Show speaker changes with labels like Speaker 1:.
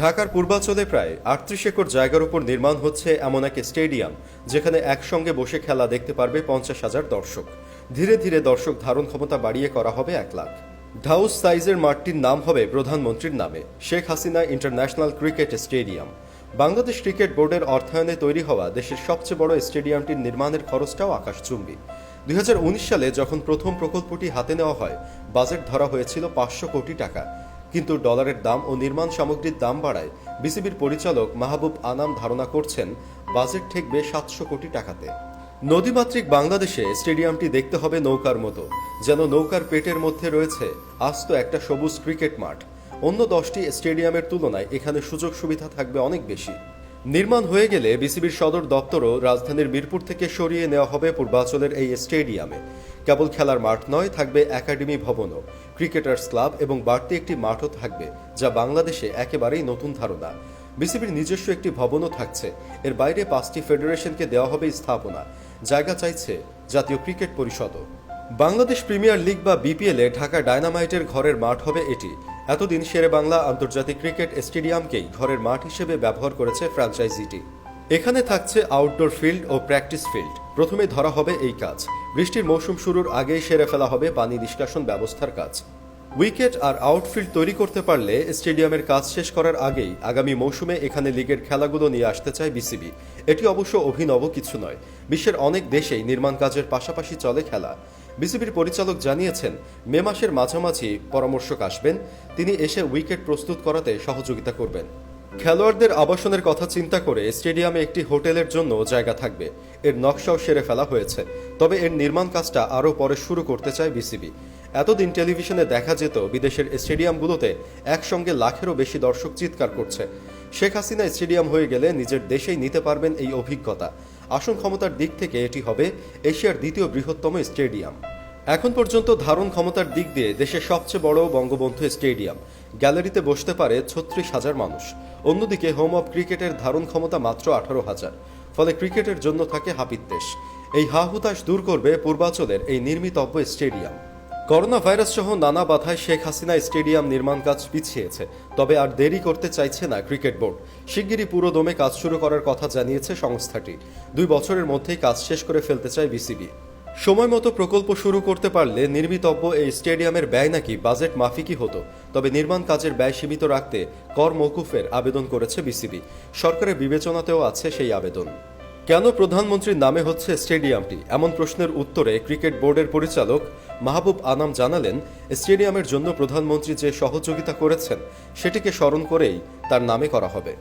Speaker 1: ঢাকার পূর্বাঞ্চলে প্রায় আটত্রিশ একর জায়গার উপর নির্মাণ হচ্ছে এমন এক স্টেডিয়াম, যেখানে একসঙ্গে বসে খেলা দেখতে পারবে পঞ্চাশ হাজার দর্শক। ধীরে ধীরে দর্শক ধারণ ক্ষমতা বাড়িয়ে করা হবে এক লাখ। ঢাউস সাইজের মাঠটির নাম হবে প্রধানমন্ত্রীর নামে, Sheikh Hasina international cricket stadium. Bangladesh cricket বোর্ডের অর্থায়নে তৈরি হওয়া দেশের সবচেয়ে বড় স্টেডিয়ামটির নির্মাণের খরচটাও আকাশচুম্বী। দুই হাজার উনিশ সালে যখন প্রথম প্রকল্পটি হাতে নেওয়া হয়, বাজেট ধরা হয়েছিল পাঁচশো কোটি টাকা। কিন্তু ডলারের দাম ও নির্মাণ সামগ্রীর দাম বাড়ায় বিসিবির পরিচালক মাহবুব আনাম ধারণা করছেন, বাজেট ঠেকবে সাতশো কোটি টাকাতে। নদীমাতৃক বাংলাদেশে স্টেডিয়ামটি দেখতে হবে নৌকার মতো, যেন নৌকার পেটের মধ্যে রয়েছে আস্ত একটা সবুজ ক্রিকেট মাঠ। অন্য দশটি স্টেডিয়ামের তুলনায় এখানে সুযোগ সুবিধা থাকবে অনেক বেশি। নির্মাণ হয়ে গেলে বিসিবির সদর দপ্তরও রাজধানীর মিরপুর থেকে সরিয়ে নেওয়া হবে পূর্বাঞ্চলের এই স্টেডিয়ামে। কেবল খেলার মাঠ নয়, থাকবে একাডেমি ভবনও। ক্রিকেটার্স ক্লাব এবং বাড়তি একটি মাঠও থাকবে, যা বাংলাদেশে একেবারেই নতুন ধারণা। বিসিবির নিজস্ব একটি ভবনও থাকছে। এর বাইরে পাঁচটি ফেডারেশনকে দেওয়া হবে স্থাপনা। জায়গা চাইছে জাতীয় ক্রিকেট পরিষদও। বাংলাদেশ প্রিমিয়ার লিগ বা বিপিএলে ঢাকা ডায়নামাইটের ঘরের মাঠ হবে এটি। এতদিন শেরে বাংলা আন্তর্জাতিক ক্রিকেট স্টেডিয়ামকেই ঘরের মাঠ হিসেবে ব্যবহার করেছে ফ্র্যাঞ্চাইজিটি। এখানে থাকছে আউটডোর ফিল্ড ও প্র্যাকটিস ফিল্ড প্রথমে ধরা হবে এই কাজ। বৃষ্টির মৌসুম শুরুর আগেই সেরে ফেলা হবে পানি নিষ্কাশন ব্যবস্থার কাজ। উইকেট আর আউটফিল্ড তৈরি করতে পারলে স্টেডিয়ামের কাজ শেষ করার আগেই আগামী মৌসুমে এখানে লিগের খেলাগুলো নিয়ে আসতে চায় বিসিবি। এটি অবশ্য অভিনব কিছু নয়। বিশ্বের অনেক দেশেই নির্মাণ কাজের পাশাপাশি চলে খেলা। বিসিবির পরিচালক জানিয়েছেন, মে মাসের মাঝামাঝি পরামর্শক আসবেন, তিনি এসে উইকেট প্রস্তুত করাতে সহযোগিতা করবেন। খেলোয়াড়দের আবাসনের কথা চিন্তা করে স্টেডিয়ামে একটি হোটেলের জন্য জায়গা থাকবে। এর নকশাও সেরে ফেলা হয়েছে। তবে এর নির্মাণ কাজটা আরও পরে শুরু করতে চায় বিসিবি। এতদিন টেলিভিশনে দেখা যেত বিদেশের স্টেডিয়ামগুলোতে একসঙ্গে লাখেরও বেশি দর্শক চিৎকার করছে। শেখ হাসিনা স্টেডিয়াম হয়ে গেলে নিজের দেশেই নিতে পারবেন এই অভিজ্ঞতা। আসন ক্ষমতার দিক থেকে এটি হবে এশিয়ার দ্বিতীয় বৃহত্তম স্টেডিয়াম। এখন পর্যন্ত ধারণ ক্ষমতার দিক দিয়ে দেশের সবচেয়ে বড় বঙ্গবন্ধু স্টেডিয়াম। গ্যালারিতে বসতে পারে ছত্রিশ হাজার মানুষ। অন্যদিকে হোম অফ ক্রিকেটের ধারণ ক্ষমতা মাত্র আঠারো হাজার। ফলে ক্রিকেটের জন্য থাকে হাপিত্তেশ এই হা হুতাশ দূর করবে পূর্বাচলের এই নির্মিতব্য স্টেডিয়াম। করোনা ভাইরাস সহ নানা বাধায় শেখ হাসিনা স্টেডিয়াম নির্মাণ কাজ পিছিয়েছে, তবে আর দেরি করতে চাইছে না ক্রিকেট বোর্ড। শিগগিরই পুরো দমে কাজ শুরু করার কথা জানিয়েছে সংস্থাটি। দুই বছরের মধ্যেই কাজ শেষ করে ফেলতে চায় বিসিবি। সময় মতো প্রকল্প শুরু করতে পারলে নির্মিতব্য এই স্টেডিয়ামের ব্যয় নাকি বাজেট মাফিকই হতো, তবে নির্মাণ কাজের ব্যয় সীমিত রাখতে কর মৌকুফের আবেদন করেছে বিসিবি। সরকারের বিবেচনাতেও আছে সেই আবেদন। কেন প্রধানমন্ত্রীর নামে হচ্ছে স্টেডিয়ামটি? এমন প্রশ্নের উত্তরে ক্রিকেট বোর্ডের পরিচালক মাহবুব আনাম জানালেন, স্টেডিয়ামের জন্য প্রধানমন্ত্রী যে সহযোগিতা করেছেন, সেটিকে স্মরণ করেই তার নামে করা হবে।